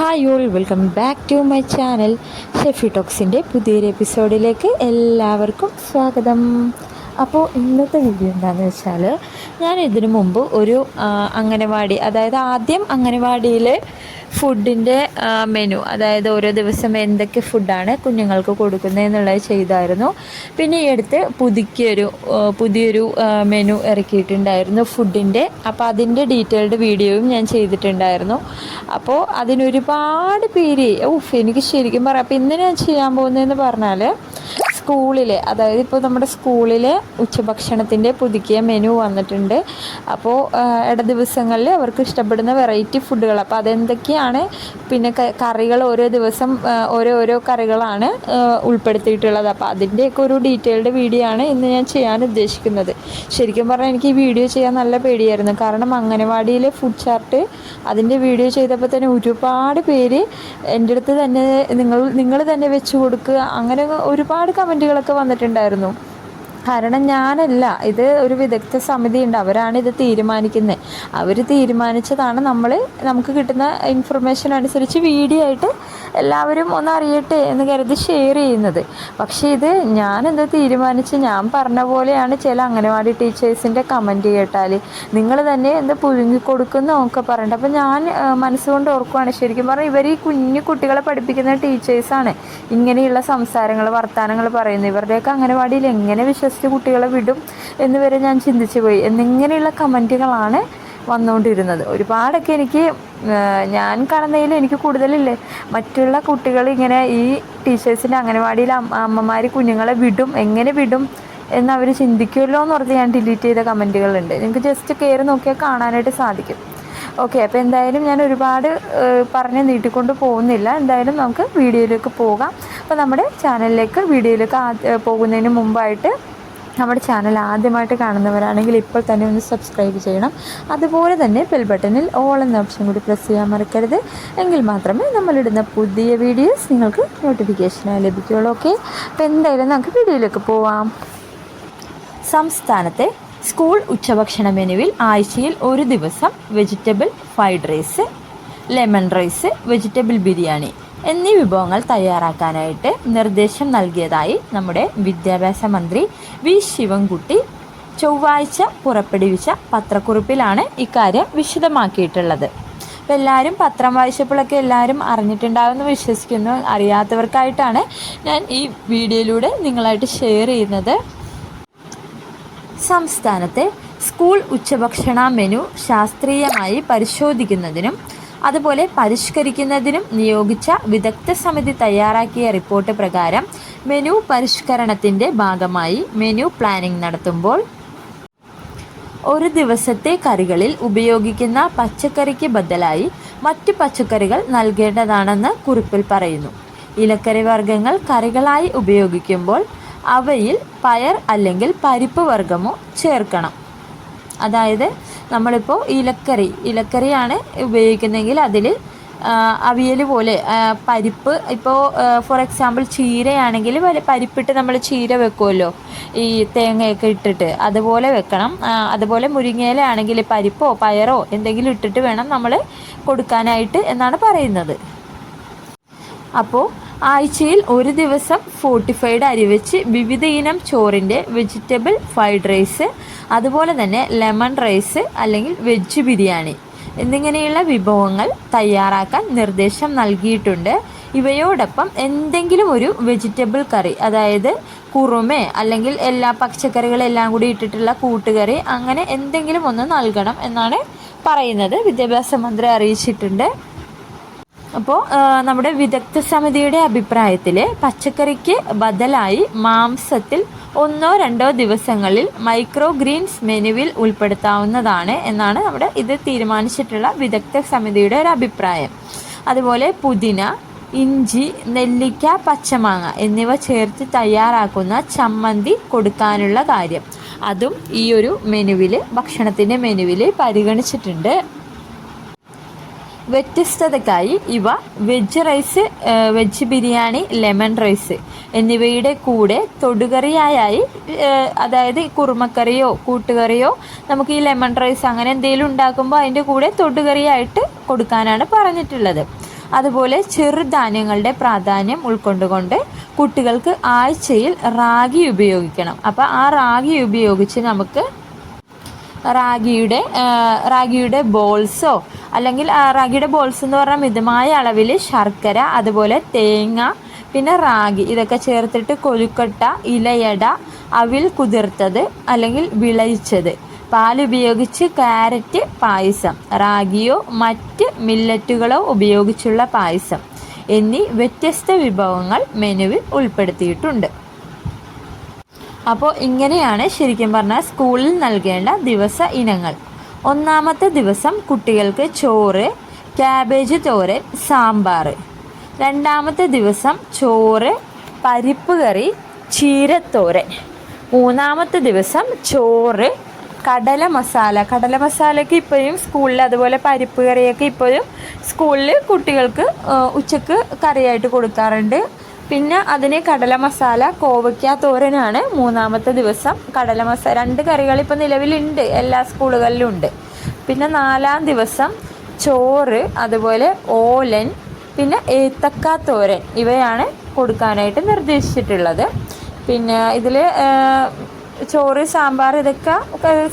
Hi all welcome back to my channel Shefi ടോക്സിന്റെ പുതിയൊരു എപ്പിസോഡിലേക്ക് എല്ലാവർക്കും സ്വാഗതം. അപ്പോൾ ഇന്നത്തെ വീഡിയോ എന്താണെന്ന് വെച്ചാൽ ഞാൻ ഇതിനു മുമ്പ് ഒരു അംഗനവാടി അതായത് ആദ്യം അംഗനവാടിയിൽ ഫുഡിന്റെ മെനു അതായത് ഓരോ ദിവസം എന്തൊക്കെ ഫുഡാണ് കുഞ്ഞുങ്ങൾക്ക് കൊടുക്കുന്നത് എന്നുള്ളത് ചെയ്തായിരുന്നു. പിന്നെ ഈ അടുത്ത് പുതുക്കിയൊരു പുതിയൊരു മെനു ഇറക്കിയിട്ടുണ്ടായിരുന്നു ഫുഡിന്റെ അപ്പോൾ അതിന്റെ ഡീറ്റെയിൽഡ് വീഡിയോയും ഞാൻ ചെയ്തിട്ടുണ്ടായിരുന്നു. അപ്പോൾ അതിനൊരുപാട് പേര് ഊഫ് എനിക്ക് ശരിക്കും പറയാം. അപ്പോൾ ഇന്ന് ഞാൻ ചെയ്യാൻ പോകുന്നതെന്ന് പറഞ്ഞാൽ സ്കൂളിലെ അതായത് ഇപ്പോൾ നമ്മുടെ സ്കൂളിലെ ഉച്ചഭക്ഷണത്തിന്റെ പുതുക്കിയ മെനു വന്നിട്ടുണ്ട്. അപ്പോൾ ഇട ദിവസങ്ങളിൽ അവർക്ക് ഇഷ്ടപ്പെടുന്ന വെറൈറ്റി ഫുഡുകൾ. അപ്പോൾ അതെന്തൊക്കെയാണ്? പിന്നെ കറികൾ ഓരോ ദിവസം ഓരോ ഓരോ കറികളാണ് ഉൾപ്പെടുത്തിയിട്ടുള്ളത്. അപ്പോൾ അതിന്റെയൊക്കെ ഒരു ഡീറ്റെയിൽഡ് വീഡിയോ ആണ് ഇന്ന് ഞാൻ ചെയ്യാൻ ഉദ്ദേശിക്കുന്നത്. ശരിക്കും പറഞ്ഞാൽ എനിക്ക് ഈ വീഡിയോ ചെയ്യാൻ നല്ല പേടിയായിരുന്നു. കാരണം അംഗനവാടിയിലെ ഫുഡ് ചാർട്ട് അതിന്റെ വീഡിയോ ചെയ്തപ്പോൾ തന്നെ ഒരുപാട് പേര് എന്റെ അടുത്ത് തന്നെ നിങ്ങൾ നിങ്ങൾ തന്നെ വെച്ച് കൊടുക്കുക. അങ്ങനെ ഒരുപാട് കമന്റുകളൊക്കെ വന്നിട്ടുണ്ടായിരുന്നു. കാരണം ഞാനല്ല. ഇത് ഒരു വിദഗ്ധ സമിതി ഉണ്ട് അവരാണ് ഇത് തീരുമാനിക്കുന്നത് അവർ തീരുമാനിച്ചതാണ് നമ്മൾ നമുക്ക് കിട്ടുന്ന ഇൻഫർമേഷൻ അനുസരിച്ച് വീഡിയോ ആയിട്ട് എല്ലാവരും ഒന്ന് അറിയട്ടെ എന്ന് കരുതി ഷെയർ ചെയ്യുന്നത്. പക്ഷേ ഇത് ഞാൻ എന്താ തീരുമാനിച്ച്? ഞാൻ പറഞ്ഞ പോലെയാണ് ചില അംഗനവാടി ടീച്ചേഴ്സിന്റെ കമന്റ് കേട്ടാൽ നിങ്ങൾ തന്നെ എന്ത് പുഴുങ്ങിക്കൊടുക്കുന്നു ഒക്കെ പറയേണ്ടത് അപ്പോൾ ഞാൻ മനസ്സുകൊണ്ട് ഓർക്കുവാണ്. ശരിക്കും പറഞ്ഞാൽ ഇവർ ഈ കുഞ്ഞു കുട്ടികളെ പഠിപ്പിക്കുന്ന ടീച്ചേഴ്സാണ് ഇങ്ങനെയുള്ള സംസാരങ്ങൾ വർത്തമാനങ്ങൾ പറയുന്നത്. ഇവരുടെയൊക്കെ അംഗനവാടിയിൽ എങ്ങനെ വിശ്വസിച്ച് കുട്ടികളെ വിടും എന്ന് വരെ ഞാൻ ചിന്തിച്ചു പോയി. എന്നിങ്ങനെയുള്ള കമന്റുകളാണ് വന്നുകൊണ്ടിരുന്നത്. ഒരുപാടൊക്കെ എനിക്ക് ഞാൻ കാണുന്നതിൽ എനിക്ക് കൂടുതലില്ലേ? മറ്റുള്ള കുട്ടികൾ ഇങ്ങനെ ഈ ടീച്ചേഴ്സിന്റെ അംഗനവാടിയിൽ അമ്മമാർ കുഞ്ഞുങ്ങളെ വിടും എങ്ങനെ വിടും എന്ന് അവർ ചിന്തിക്കുമല്ലോ എന്ന് പറഞ്ഞ് ഞാൻ ഡിലീറ്റ് ചെയ്ത കമന്റുകളുണ്ട് നിങ്ങൾക്ക് ജസ്റ്റ് കയറി നോക്കിയാൽ കാണാനായിട്ട് സാധിക്കും. ഓക്കെ അപ്പോൾ എന്തായാലും ഞാൻ ഒരുപാട് പറഞ്ഞ് നീട്ടിക്കൊണ്ട് പോകുന്നില്ല. എന്തായാലും നമുക്ക് വീഡിയോയിലേക്ക് പോകാം. അപ്പോൾ നമ്മുടെ ചാനലിലേക്ക് വീഡിയോയിലേക്ക് പോകുന്നതിന് മുമ്പായിട്ട് നമ്മുടെ ചാനൽ ആദ്യമായിട്ട് കാണുന്നവരാണെങ്കിൽ ഇപ്പോൾ തന്നെ ഒന്ന് സബ്സ്ക്രൈബ് ചെയ്യണം. അതുപോലെ തന്നെ ബെൽ ബട്ടണിൽ ഓൾ എന്ന ഓപ്ഷൻ കൂടി പ്രസ് ചെയ്യാൻ മറക്കരുത്. എങ്കിൽ മാത്രമേ നമ്മളിടുന്ന പുതിയ വീഡിയോസ് നിങ്ങൾക്ക് നോട്ടിഫിക്കേഷനായി ലഭിക്കുകയുള്ളൂ. ഓക്കെ അപ്പോൾ എന്തായാലും നമുക്ക് വീഡിയോയിലേക്ക് പോവാം. സംസ്ഥാനത്തെ സ്കൂൾ ഉച്ചഭക്ഷണ മെനുവിൽ ആഴ്ചയിൽ ഒരു ദിവസം vegetable fried rice lemon rice vegetable biryani. എന്നീ വിഭവങ്ങൾ തയ്യാറാക്കാനായിട്ട് നിർദ്ദേശം നൽകിയതായി നമ്മുടെ വിദ്യാഭ്യാസ മന്ത്രി വി ശിവൻകുട്ടി ചൊവ്വാഴ്ച പുറപ്പെടുവിച്ച പത്രക്കുറിപ്പിലാണ് ഇക്കാര്യം വിശദമാക്കിയിട്ടുള്ളത്. അപ്പോൾ എല്ലാവരും പത്രം വായിച്ചപ്പോഴൊക്കെ എല്ലാവരും അറിഞ്ഞിട്ടുണ്ടാവുമെന്ന് വിശ്വസിക്കുന്നു അറിയാത്തവർക്കായിട്ടാണ് ഞാൻ ഈ വീഡിയോയിലൂടെ നിങ്ങളായിട്ട് ഷെയർ ചെയ്യുന്നത്. സംസ്ഥാനത്തെ സ്കൂൾ ഉച്ചഭക്ഷണ മെനു ശാസ്ത്രീയമായി പരിശോധിക്കുന്നതിനും അതുപോലെ പരിഷ്കരിക്കുന്നതിനും നിയോഗിച്ച വിദഗ്ധ സമിതി തയ്യാറാക്കിയ റിപ്പോർട്ട് പ്രകാരം മെനു പരിഷ്കരണത്തിന്റെ ഭാഗമായി മെനു പ്ലാനിംഗ് നടത്തുമ്പോൾ ഒരു ദിവസത്തെ കറികളിൽ ഉപയോഗിക്കുന്ന പച്ചക്കറിക്ക് ബദലായി മറ്റു പച്ചക്കറികൾ നൽകേണ്ടതാണെന്ന് കുറിപ്പിൽ പറയുന്നു. ഇലക്കറി വർഗങ്ങൾ കറികളായി ഉപയോഗിക്കുമ്പോൾ അവയിൽ പയർ അല്ലെങ്കിൽ പരിപ്പ് വർഗമോ ചേർക്കണം. അതായത് നമ്മളിപ്പോൾ ഇലക്കറി ഇലക്കറിയാണ് ഉപയോഗിക്കുന്നതെങ്കിൽ അതിൽ അവിയൽ പോലെ പരിപ്പ് ഇപ്പോൾ ഫോർ എക്സാമ്പിൾ ചീരയാണെങ്കിൽ പരിപ്പിട്ട് നമ്മൾ ചീര വെക്കുമല്ലോ ഈ തേങ്ങയൊക്കെ ഇട്ടിട്ട് അതുപോലെ വെക്കണം. അതുപോലെ മുരിങ്ങയില ആണെങ്കിൽ പരിപ്പോ പയറോ എന്തെങ്കിലും ഇട്ടിട്ട് വേണം നമ്മൾ കൊടുക്കാനായിട്ട് എന്നാണ് പറയുന്നത്. അപ്പോൾ ആഴ്ചയിൽ ഒരു ദിവസം ഫോർട്ടിഫൈഡ് അരി വെച്ച് വിവിധ ഇനം ചോറിന്റെ വെജിറ്റബിൾ ഫ്രൈഡ് റൈസ് അതുപോലെ തന്നെ ലെമൺ റൈസ് അല്ലെങ്കിൽ വെജ് ബിരിയാണി എന്നിങ്ങനെയുള്ള വിഭവങ്ങൾ തയ്യാറാക്കാൻ നിർദ്ദേശം നൽകിയിട്ടുണ്ട്. ഇവയോടൊപ്പം എന്തെങ്കിലും ഒരു വെജിറ്റബിൾ കറി അതായത് കുറുമേ അല്ലെങ്കിൽ എല്ലാ പച്ചക്കറികളെല്ലാം കൂടി ഇട്ടിട്ടുള്ള കൂട്ടുകറി അങ്ങനെ എന്തെങ്കിലും ഒന്ന് നൽകണം എന്നാണ് പറയുന്നത്. വിദ്യാഭ്യാസ മന്ത്രി അറിയിച്ചിട്ടുണ്ട്. അപ്പോൾ നമ്മുടെ വിദഗ്ധ സമിതിയുടെ അഭിപ്രായത്തിൽ പച്ചക്കറിക്ക് ബദലായി മാംസത്തിൽ ഒന്നോ രണ്ടോ ദിവസങ്ങളിൽ മൈക്രോ ഗ്രീൻസ് മെനുവിൽ ഉൾപ്പെടുത്താവുന്നതാണ് എന്നാണ് നമ്മുടെ ഇത് തീരുമാനിച്ചിട്ടുള്ള വിദഗ്ധ സമിതിയുടെ ഒരു അഭിപ്രായം. അതുപോലെ പുതിന ഇഞ്ചി നെല്ലിക്ക പച്ചമാങ്ങ എന്നിവ ചേർത്ത് തയ്യാറാക്കുന്ന ചമ്മന്തി കൊടുക്കാനുള്ള കാര്യം. അതും ഈ ഒരു മെനുവിൽ ഭക്ഷണത്തിന്റെ മെനുവിൽ പരിഗണിച്ചിട്ടുണ്ട്. വ്യത്യസ്തതയ്ക്കായി ഇവ veg rice veg biryani lemon rice എന്നിവയുടെ കൂടെ തൊടുകറിയായി അതായത് കുറുമക്കറിയോ കൂട്ടുകറിയോ നമുക്ക് ഈ ലെമൺ റൈസ് അങ്ങനെ എന്തെങ്കിലും ഉണ്ടാക്കുമ്പോൾ അതിന്റെ കൂടെ തൊടുകറിയായിട്ട് കൊടുക്കാനാണ് പറഞ്ഞിട്ടുള്ളത്. അതുപോലെ ചെറുധാന്യങ്ങളുടെ പ്രാധാന്യം ഉൾക്കൊണ്ടുകൊണ്ട് കുട്ടികൾക്ക് ആഴ്ചയിൽ റാഗി ഉപയോഗിക്കണം. അപ്പോൾ ആ റാഗി ഉപയോഗിച്ച് നമുക്ക് റാഗിയുടെ റാഗിയുടെ ബോൾസോ അല്ലെങ്കിൽ റാഗിയുടെ ബോൾസ് എന്ന് പറഞ്ഞാൽ മിതമായ അളവിൽ ശർക്കര അതുപോലെ തേങ്ങ പിന്നെ റാഗി. ഇതൊക്കെ ചേർത്തിട്ട് കൊലുക്കട്ട ഇലയട അവിൽ കുതിർത്തത് അല്ലെങ്കിൽ വിളയിച്ചത്. പാലുപയോഗിച്ച് കാരറ്റ് പായസം റാഗിയോ മറ്റ് മില്ലറ്റുകളോ ഉപയോഗിച്ചുള്ള പായസം എന്നീ വ്യത്യസ്ത വിഭവങ്ങൾ മെനുവിൽ ഉൾപ്പെടുത്തിയിട്ടുണ്ട്. അപ്പോൾ ഇങ്ങനെയാണ് ശരിക്കും പറഞ്ഞാൽ സ്കൂളിൽ നൽകേണ്ട ദിവസ ഇനങ്ങൾ. ഒന്നാമത്തെ ദിവസം കുട്ടികൾക്ക് ചോറ് ക്യാബേജ് തോരൻ സാമ്പാർ. രണ്ടാമത്തെ ദിവസം ചോറ് പരിപ്പ് കറി ചീരത്തോരൻ. മൂന്നാമത്തെ ദിവസം ചോറ് കടല മസാല. കടല മസാലയ്ക്ക് ഇപ്പോഴും സ്കൂളിൽ അതുപോലെ പരിപ്പ് കറിയൊക്കെ ഇപ്പോഴും സ്കൂളിൽ കുട്ടികൾക്ക് ഉച്ചയ്ക്ക് കറിയായിട്ട് കൊടുക്കാറുണ്ട്. പിന്നെ അതിന് കടല മസാല കോവയ്ക്ക തോരനാണ് മൂന്നാമത്തെ ദിവസം. കടല മസാല രണ്ട് കറികൾ ഇപ്പോൾ നിലവിലുണ്ട് എല്ലാ സ്കൂളുകളിലും ഉണ്ട്. പിന്നെ നാലാം ദിവസം ചോറ് അതുപോലെ ഓലൻ പിന്നെ ഏത്തക്ക തോരൻ ഇവയാണ് കൊടുക്കാനായിട്ട് നിർദ്ദേശിച്ചിട്ടുള്ളത്. പിന്നെ ഇതിൽ ചോറ് സാമ്പാർ ഇതൊക്കെ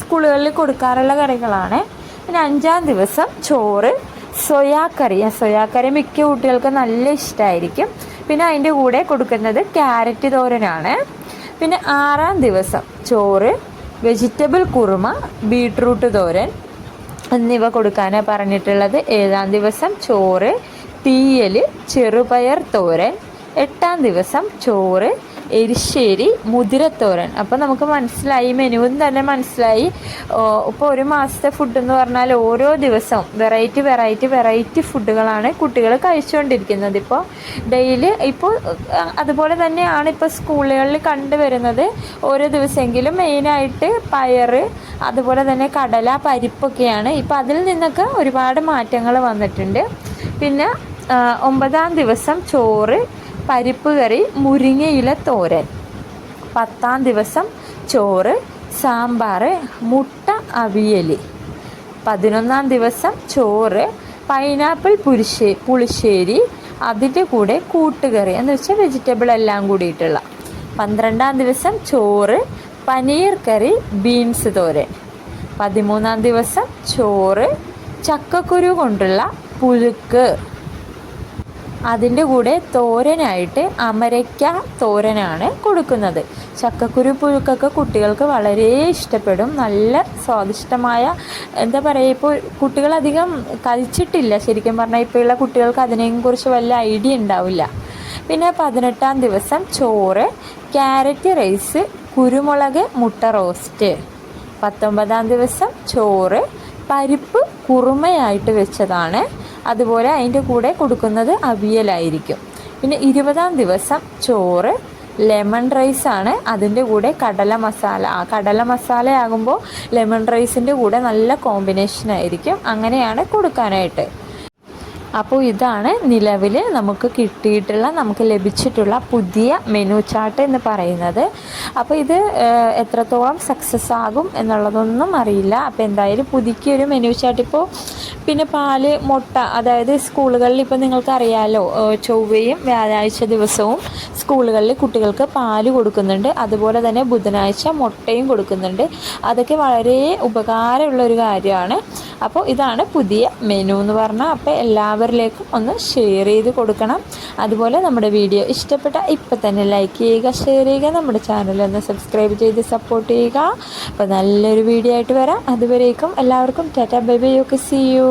സ്കൂളുകളിൽ കൊടുക്കാറുള്ള കറികളാണ്. പിന്നെ അഞ്ചാം ദിവസം ചോറ് സോയാക്കറി സോയാക്കറി മിക്ക കുട്ടികൾക്ക് നല്ല ഇഷ്ടമായിരിക്കും പിന്നെ അതിന്റെ കൂടെ കൊടുക്കുന്നത് ക്യാരറ്റ് തോരനാണ്. പിന്നെ ആറാം ദിവസം ചോറ് വെജിറ്റബിൾ കുറുമ ബീട്രൂട്ട് തോരൻ എന്നിവ കൊടുക്കാനാണ് പറഞ്ഞിട്ടുള്ളത്. ഏഴാം ദിവസം ചോറ് തീയൽ ചെറുപയർ തോരൻ എട്ടാം ദിവസം ചോറ് എരിശ്ശേരി മുതിരത്തോരൻ. അപ്പോൾ നമുക്ക് മനസ്സിലായി മെനുവും തന്നെ മനസ്സിലായി. ഇപ്പോൾ ഒരു മാസത്തെ ഫുഡ് എന്ന് പറഞ്ഞാൽ ഓരോ ദിവസവും വെറൈറ്റി വെറൈറ്റി വെറൈറ്റി ഫുഡുകളാണ് കുട്ടികൾ കഴിച്ചുകൊണ്ടിരിക്കുന്നത്. ഇപ്പോൾ ഡെയിലി ഇപ്പോൾ അതുപോലെ തന്നെയാണ് ഇപ്പോൾ സ്കൂളുകളിൽ കണ്ടുവരുന്നത്. ഓരോ ദിവസമെങ്കിലും മെയിനായിട്ട് പയറ് അതുപോലെ തന്നെ കടല പരിപ്പൊക്കെയാണ്. ഇപ്പോൾ അതിൽ നിന്നൊക്കെ ഒരുപാട് മാറ്റങ്ങൾ വന്നിട്ടുണ്ട്. പിന്നെ ഒമ്പതാം ദിവസം ചോറ് പരിപ്പ് കറി മുരിങ്ങയില തോരൻ. പത്താം ദിവസം ചോറ് സാമ്പാർ മുട്ട അവിയൽ പതിനൊന്നാം ദിവസം ചോറ് പൈനാപ്പിൾ പുരിശ്ശേ പുളിശ്ശേരി അതിന്റെ കൂടെ കൂട്ടുകറി എന്ന് വെച്ചാൽ വെജിറ്റബിൾ എല്ലാം കൂടിയിട്ടുള്ള. പന്ത്രണ്ടാം ദിവസം ചോറ് പനീർ കറി ബീൻസ് തോരൻ. പതിമൂന്നാം ദിവസം ചോറ് ചക്കക്കുരു കൊണ്ടുള്ള പുഴുക്ക്. അതിന്റെ കൂടെ തോരനായിട്ട് അമരയ്ക്ക തോരനാണ് കൊടുക്കുന്നത്. ചക്കക്കുരു പുഴുക്കൊക്കെ കുട്ടികൾക്ക് വളരെ ഇഷ്ടപ്പെടും. നല്ല സ്വാദിഷ്ടമായ എന്താ പറയുക ഇപ്പോൾ കുട്ടികളധികം കഴിച്ചിട്ടില്ല. ശരിക്കും പറഞ്ഞാൽ ഇപ്പോഴുള്ള കുട്ടികൾക്ക് അതിനെക്കുറിച്ച് വല്ല ഐഡിയ ഉണ്ടാവില്ല. പിന്നെ പതിനെട്ടാം ദിവസം ചോറ് ക്യാരറ്റ് റൈസ് കുരുമുളക് മുട്ട റോസ്റ്റ്. പത്തൊമ്പതാം ദിവസം ചോറ് പരിപ്പ് കുറുമയായിട്ട് വെച്ചതാണ്. അതുപോലെ അതിന്റെ കൂടെ കൊടുക്കുന്നത് അവിയലായിരിക്കും. പിന്നെ ഇരുപതാം ദിവസം ചോറ് ലെമൺ റൈസ് ആണ്. അതിന്റെ കൂടെ കടല മസാല. ആ കടല മസാല ആകുമ്പോൾ ലെമൺ റൈസിന്റെ കൂടെ നല്ല കോമ്പിനേഷൻ ആയിരിക്കും. അങ്ങനെയാണ് കൊടുക്കാനായിട്ട്. അപ്പോൾ ഇതാണ് നിലവിൽ നമുക്ക് കിട്ടിയിട്ടുള്ള നമുക്ക് ലഭിച്ചിട്ടുള്ള പുതിയ മെനു ചാർട്ട് എന്ന് പറയുന്നത്. അപ്പോൾ ഇത് എത്രത്തോളം സക്സസ് ആകും എന്നുള്ളതൊന്നും അറിയില്ല. അപ്പോൾ എന്തായാലും പുതുക്കിയൊരു മെനു ചാർട്ട് ഇപ്പോൾ പിന്നെ പാൽ മുട്ട അതായത് സ്കൂളുകളിൽ ഇപ്പോൾ നിങ്ങൾക്ക് അറിയാമല്ലോ ചൊവ്വയും വ്യാഴാഴ്ച ദിവസവും സ്കൂളുകളിൽ കുട്ടികൾക്ക് പാൽ കൊടുക്കുന്നുണ്ട്. അതുപോലെ തന്നെ ബുധനാഴ്ച മുട്ടയും കൊടുക്കുന്നുണ്ട്. അതൊക്കെ വളരെ ഉപകാരമുള്ള ഒരു കാര്യമാണ്. അപ്പോൾ ഇതാണ് പുതിയ മെനു എന്ന് പറഞ്ഞാൽ അപ്പോൾ എല്ലാവരിലേക്കും ഒന്ന് ഷെയർ ചെയ്ത് കൊടുക്കണം. അതുപോലെ നമ്മുടെ വീഡിയോ ഇഷ്ടപ്പെട്ട ഇപ്പം തന്നെ ലൈക്ക് ചെയ്യുക ഷെയർ ചെയ്യുക നമ്മുടെ ചാനൽ ഒന്ന് സബ്സ്ക്രൈബ് ചെയ്ത് സപ്പോർട്ട് ചെയ്യുക. അപ്പോൾ നല്ലൊരു വീഡിയോ ആയിട്ട് വരാം. അതുവരേക്കും എല്ലാവർക്കും ടാറ്റ ബൈ ബൈ ഒക്കെ സി യു.